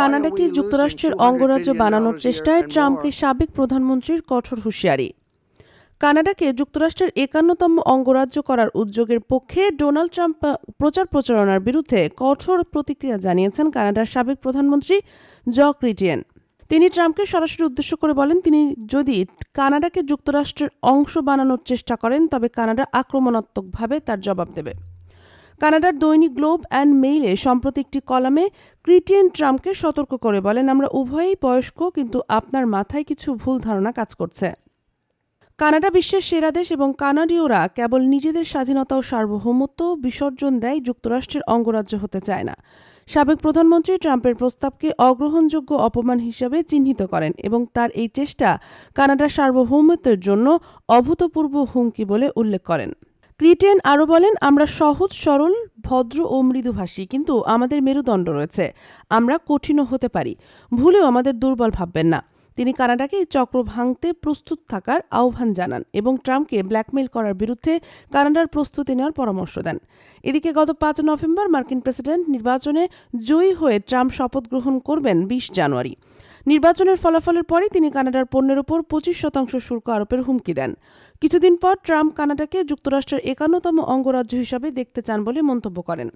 কানাডাকে যুক্তরাষ্ট্রের অঙ্গরাজ্য বানানোর চেষ্টায় ট্রাম্পকে সাবেক প্রধানমন্ত্রীর কঠোর হুঁশিয়ারি। কানাডাকে যুক্তরাষ্ট্রের একান্নতম অঙ্গরাজ্য করার উদ্যোগের পক্ষে ডোনাল্ড ট্রাম্প প্রচার প্রচারণার বিরুদ্ধে কঠোর প্রতিক্রিয়া জানিয়েছেন কানাডার সাবেক প্রধানমন্ত্রী জক রিটিয়েন। তিনি ট্রাম্পকে সরাসরি উদ্দেশ্য করে বলেন তিনি যদি কানাডাকে যুক্তরাষ্ট্রের অংশ বানানোর চেষ্টা করেন তবে কানাডা আক্রমণাত্মকভাবে তার জবাব দেবে। কানাডার দৈনিক গ্লোব অ্যান্ড মেইলে সম্প্রতি একটি কলামে ক্রিটিয়ান ট্রাম্পকে সতর্ক করে বলেন, আমরা উভয়ই বয়স্ক, কিন্তু আপনার মাথায় কিছু ভুল ধারণা কাজ করছে। কানাডা বিশ্বের সেরা দেশ এবং কানাডীয়রা কেবল নিজেদের স্বাধীনতা ও সার্বভৌমত্ব বিসর্জন দেয় যুক্তরাষ্ট্রের অঙ্গরাজ্য হতে চায় না। সাবেক প্রধানমন্ত্রী ট্রাম্পের প্রস্তাবকে অগ্রহণযোগ্য অপমান হিসাবে চিহ্নিত করেন এবং তার এই চেষ্টা কানাডার সার্বভৌমত্বের জন্য অভূতপূর্ব হুমকি বলে উল্লেখ করেন। ক্রিটেন আরও বলেন, আমরা সহজ, সরল, ভদ্র ও মৃদুভাষী, কিন্তু আমাদের মেরুদণ্ড রয়েছে। আমরা কঠিনও হতে পারি। ভুলেও আমাদের দুর্বল ভাববেন না। তিনি কানাডাকে চক্র ভাঙতে প্রস্তুত থাকার আহ্বান জানান এবং ট্রাম্পকে ব্ল্যাকমেইল করার বিরুদ্ধে কানাডার প্রস্তুতি নেওয়ার পরামর্শ দেন। এদিকে গত পাঁচ নভেম্বর মার্কিন প্রেসিডেন্ট নির্বাচনে জয়ী হয়ে ট্রাম্প শপথ গ্রহণ করবেন বিশ জানুয়ারি। নির্বাচনের ফলাফলের পরে তিনি কানাডার পণ্যের উপর পঁচিশ শতাংশ শুল্ক আরোপের হুমকি দেন। কিছুদিন পর ট্রাম্প কানাডাকে যুক্তরাষ্ট্রের একান্নতম অঙ্গরাজ্য হিসাবে দেখতে চান বলে মন্তব্য করেন।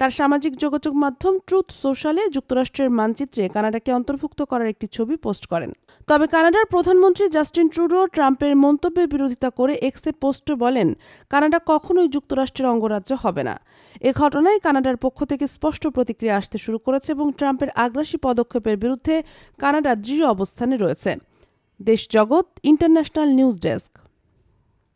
তার সামাজিক যোগাযোগ মাধ্যম ট্রুথ সোশ্যালে যুক্তরাষ্ট্রের মানচিত্রে কানাডাকে অন্তর্ভুক্ত করার একটি ছবি পোস্ট করেন। তবে কানাডার প্রধানমন্ত্রী জাস্টিন ট্রুডো ট্রাম্পের মন্তব্যের বিরোধিতা করে এক্সে পোস্টে বলেন, কানাডা কখনোই যুক্তরাষ্ট্রের অঙ্গরাজ্য হবে না। এ ঘটনায় কানাডার পক্ষ থেকে স্পষ্ট প্রতিক্রিয়া আসতে শুরু করেছে এবং ট্রাম্পের আগ্রাসী পদক্ষেপের বিরুদ্ধে কানাডা দৃঢ় অবস্থানে রয়েছে। দেশ জগৎ, ইন্টারন্যাশনাল নিউজ ডেস্ক।